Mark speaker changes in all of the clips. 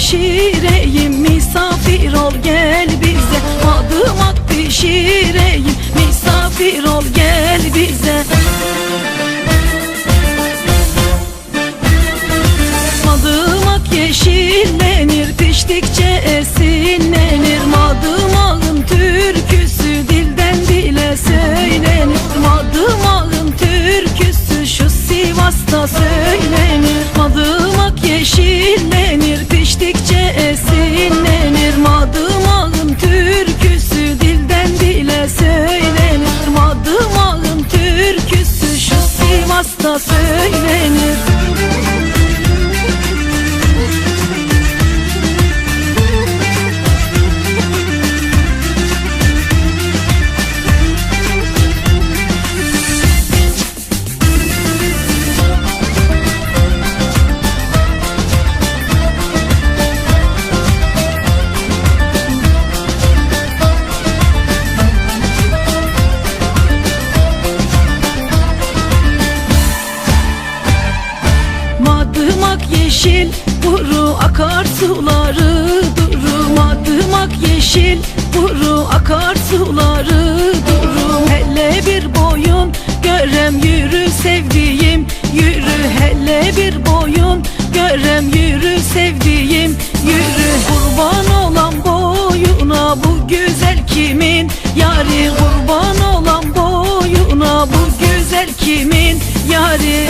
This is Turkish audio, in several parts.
Speaker 1: pişireyim Misafir ol gel bize. Madımak pişireyim Misafir ol gel Madımak yeşil Buru akar suları duru Madımak yeşil Buru akar suları duru Hele bir boyun görem yürü sevdiğim Yürü. Hele bir boyun görem yürü sevdiğim Yürü. Kurban olan boyuna bu güzel kimin? Yari kurban olan boyuna bu güzel kimin? Yari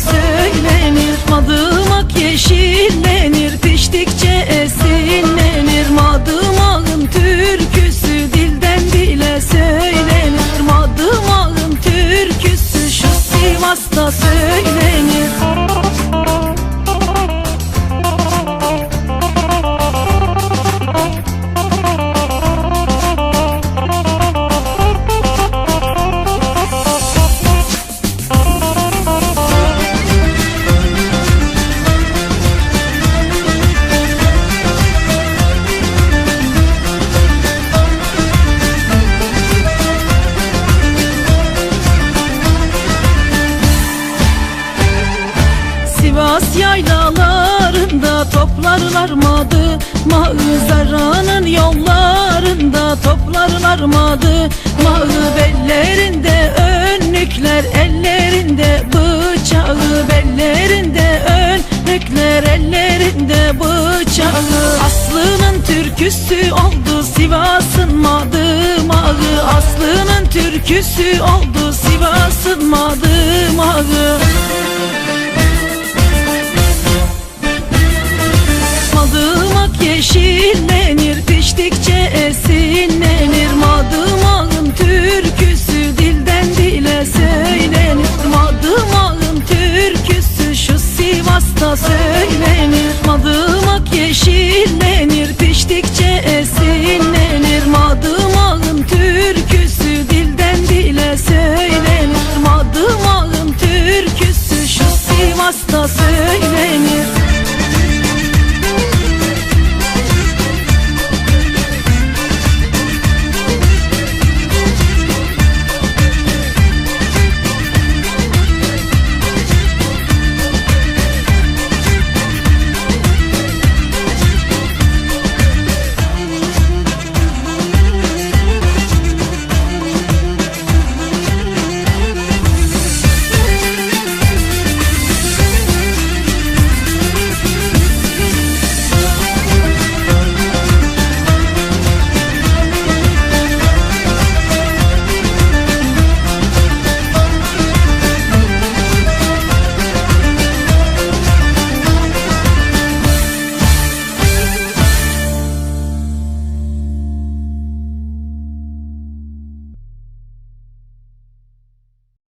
Speaker 1: söylenir Madımak yeşillenir. Piştikçe toplarlar madı Mağızaranın yollarında toplarlar madı. Mağı bellerinde önlükler ellerinde bıçağı Bellerinde önlükler ellerinde bıçağı. Aslı'nın türküsü oldu Sivas'ın madı mağı. Aslı'nın türküsü oldu Sivas'ın madı mağı Madımak yeşillenir Piştikçe esinlenir